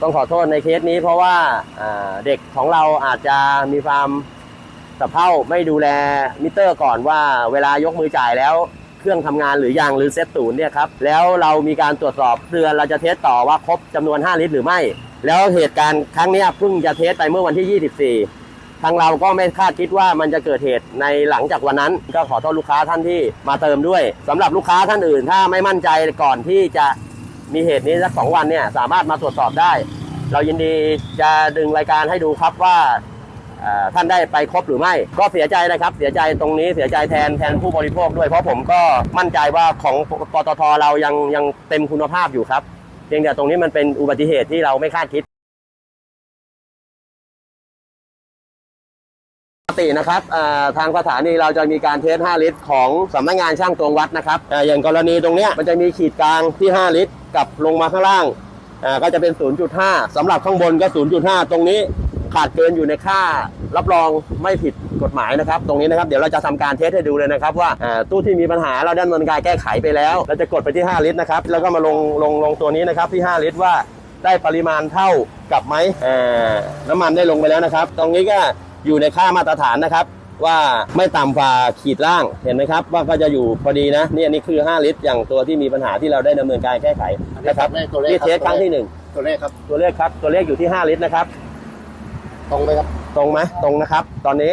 ต้องขอโทษในเคสนี้เพราะว่าเด็กของเราอาจจะมีความสะเพร่าไม่ดูแลมิเตอร์ก่อนว่าเวลายกมือจ่ายแล้วเครื่องทำงานหรือยังหรือเซตศูนย์เนี่ยครับแล้วเรามีการตรวจสอบเตือนเราจะเทสต่อว่าครบจำนวน 5 ลิตรหรือไม่ แล้วเหตุการณ์ครั้งนี้เพิ่งจะเทสไปเมื่อวันที่ 24 ทางเราก็ไม่คาดคิดว่ามันจะเกิดเหตุในหลังจากวันนั้น ก็ขอโทษลูกค้าท่านที่มาเติมด้วยสำหรับลูกค้าท่านอื่น ถ้าไม่มั่นใจก่อนที่จะ มีเหตุนี้สักสองวันเนี่ยสามารถมาตรวจสอบได้ เรายินดีจะดึงรายการให้ดูครับว่าท่านได้ไปครบหรือไม่ ก็เสียใจนะครับ เสียใจตรงนี้เสียใจแทนแทนผู้บริโภคด้วยเพราะผมก็มั่นใจว่าของปตทเรายังยังเต็มคุณภาพอยู่ครับเพียงแต่ตรงนี้มันเป็นอุบัติเหตุที่เราไม่คาดคิด ตินะครับทางสถานีเราจะมีการเทส 5 ลิตร ของสำนักงานช่างตวงวัดนะครับออย่างกรณีตรงเนี้ยมันจะมีขีดกลางที่ 5 ลิตร กับลงมาข้างล่างก็จะเป็น 0.5สำหรับข้างบนก็ 0.5 ตรงนี้ขาดเกินอยู่ในค่ารับรองไม่ผิดกฎหมายนะครับ ตรงนี้นะครับเดี๋ยวเราจะทำการเทสให้ดูเลยนะครับ ว่าตู้ที่มีปัญหาเราดำเนินการแก้ไขไปแล้ว เราจะกดไปที่ 5 ลิตรนะครับ แล้วก็มาลงลงลงตัวนี้นะครับที่ 5 ลิตรว่าได้ปริมาณเท่ากับไหมน้ำมันได้ลงไปแล้วนะครับ ตรงนี้ก็ อยู่ในค่ามาตรฐานนะครับ ว่าไม่ต่ำกว่าขีดล่างเห็นไหมครับ ว่าก็จะอยู่พอดีนะนี่อันนี้คือ 5 ลิตร อย่างตัวที่มีปัญหาที่เราได้ดำเนินการแก้ไขนะครับอันนี้ตัวเลขนี่ครับเทสครั้งที่ตัวเลขครับ1ตัวเลขครับตัวเลขอยู่ที่ 5 ลิตรนะครับ ตรงไหมครับ ตรงไหมตรงนะครับ ตอนนี้